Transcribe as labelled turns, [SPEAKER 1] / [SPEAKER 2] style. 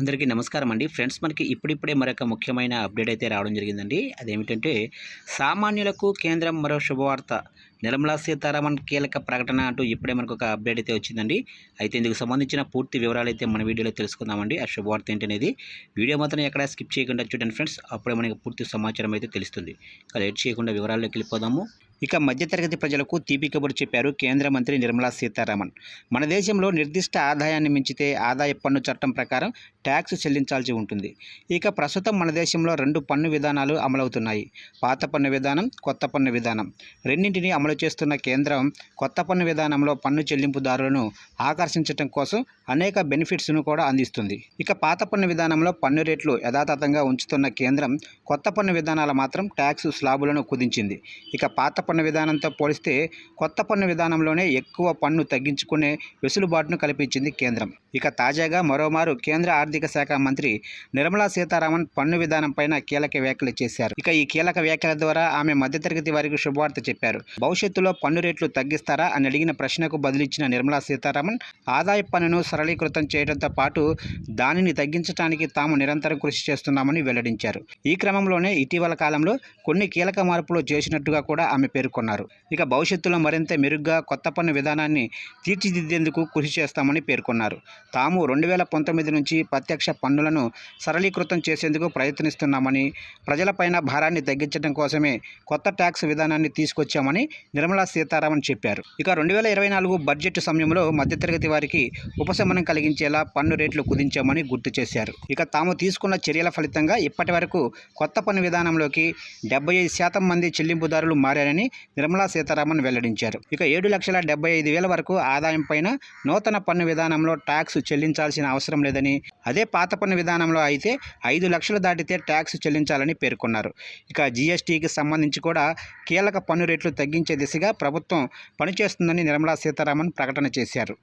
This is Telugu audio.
[SPEAKER 1] అందరికీ నమస్కారం అండి. ఫ్రెండ్స్ మనకి ఇప్పుడిప్పుడే మరొక ముఖ్యమైన అప్డేట్ అయితే రావడం జరిగిందండి. అదేమిటంటే సామాన్యులకు కేంద్రం మరో శుభవార్త. నిర్మలా సీతారామన్ కీలక ప్రకటన అంటూ ఇప్పుడే మనకు ఒక అప్డేట్ అయితే వచ్చిందండి. అయితే ఇందుకు సంబంధించిన పూర్తి వివరాలు అయితే మన వీడియోలో తెలుసుకుందామండి. ఆ శుభవార్త ఏంటనేది వీడియో మాత్రం ఎక్కడ స్కిప్ చేయకుండా చూడండి ఫ్రెండ్స్. అప్పుడే మనకి పూర్తి సమాచారం అయితే తెలుస్తుంది. ఇక లేట్ చేయకుండా వివరాల్లోకి వెళ్ళిపోదాము. ఇక మధ్యతరగతి ప్రజలకు తీపి కబురు చెప్పారు కేంద్ర మంత్రి నిర్మలా సీతారామన్. మన దేశంలో నిర్దిష్ట ఆదాయాన్ని మించితే ఆదాయ పన్ను చట్టం ప్రకారం ట్యాక్స్ చెల్లించాల్సి ఉంటుంది. ఇక ప్రస్తుతం మన దేశంలో రెండు పన్ను విధానాలు అమలవుతున్నాయి. పాత పన్ను విధానం కొత్త పన్ను విధానం. రెండింటినీ అమలు చేస్తున్న కేంద్రం కొత్త పన్ను విధానంలో పన్ను చెల్లింపుదారులను ఆకర్షించడం కోసం అనేక బెనిఫిట్స్ను కూడా అందిస్తుంది. ఇక పాత పన్ను విధానంలో పన్ను రేట్లు యథాతథంగా ఉంచుతున్న కేంద్రం కొత్త పన్ను విధానాల మాత్రం ట్యాక్స్ స్లాబులను కుదించింది. ఇక పాత పన్ను విధానంతో పోలిస్తే కొత్త పన్ను విధానంలోనే ఎక్కువ పన్ను తగ్గించుకునే వెసులుబాటును కల్పించింది కేంద్రం. ఇక తాజాగా మరోమారు కేంద్ర ఆర్థిక శాఖ మంత్రి నిర్మలా సీతారామన్ పన్ను విధానం పైన కీలక వ్యాఖ్యలు చేశారు. ఇక ఈ కీలక వ్యాఖ్యల ద్వారా ఆమె మధ్యతరగతి వారికి శుభవార్త చెప్పారు. భవిష్యత్తులో పన్ను రేట్లు తగ్గిస్తారా అని అడిగిన ప్రశ్నకు బదిలిచ్చిన నిర్మలా సీతారామన్ ఆదాయ పన్నును సరళీకృతం చేయడంతో పాటు దానిని తగ్గించడానికి తాము నిరంతరం కృషి చేస్తున్నామని వెల్లడించారు. ఈ క్రమంలోనే ఇటీవల కాలంలో కొన్ని కీలక మార్పులు చేసినట్టుగా కూడా ఆమె పేర్కొన్నారు. ఇక భవిష్యత్తులో మరింత మెరుగ్గా కొత్త పన్ను విధానాన్ని తీర్చిదిద్దేందుకు కృషి చేస్తామని పేర్కొన్నారు. తాము రెండు వేల పంతొమ్మిది నుంచి ప్రత్యక్ష పన్నులను సరళీకృతం చేసేందుకు ప్రయత్నిస్తున్నామని ప్రజలపైన భారాన్ని తగ్గించడం కోసమే కొత్త ట్యాక్స్ విధానాన్ని తీసుకొచ్చామని నిర్మలా సీతారామన్ చెప్పారు. ఇక రెండు వేల ఇరవై నాలుగు బడ్జెట్ సమయంలో మధ్యతరగతి వారికి ఉపశమనం కలిగించేలా పన్ను రేట్లు కుదించామని గుర్తు చేశారు. ఇక తాము తీసుకున్న చర్యల ఫలితంగా ఇప్పటి వరకు కొత్త పన్ను విధానంలోకి డెబ్బై ఐదు శాతం మంది చెల్లింపుదారులు మారారని నిర్మలా సీతారామన్ వెల్లడించారు. ఇక ఏడు లక్షల డెబ్బై ఐదు వేల వరకు ఆదాయం పైన నూతన పన్ను విధానంలో ట్యాక్స్ చెల్లించాల్సిన అవసరం లేదని అదే పాత పన్ను విధానంలో అయితే ఐదు లక్షలు దాటితే ట్యాక్స్ చెల్లించాలని పేర్కొన్నారు. ఇక జీఎస్టీకి సంబంధించి కూడా కీలక పన్ను రేట్లు తగ్గించే దిశగా ప్రభుత్వం పనిచేస్తుందని నిర్మలా సీతారామన్ ప్రకటన చేశారు.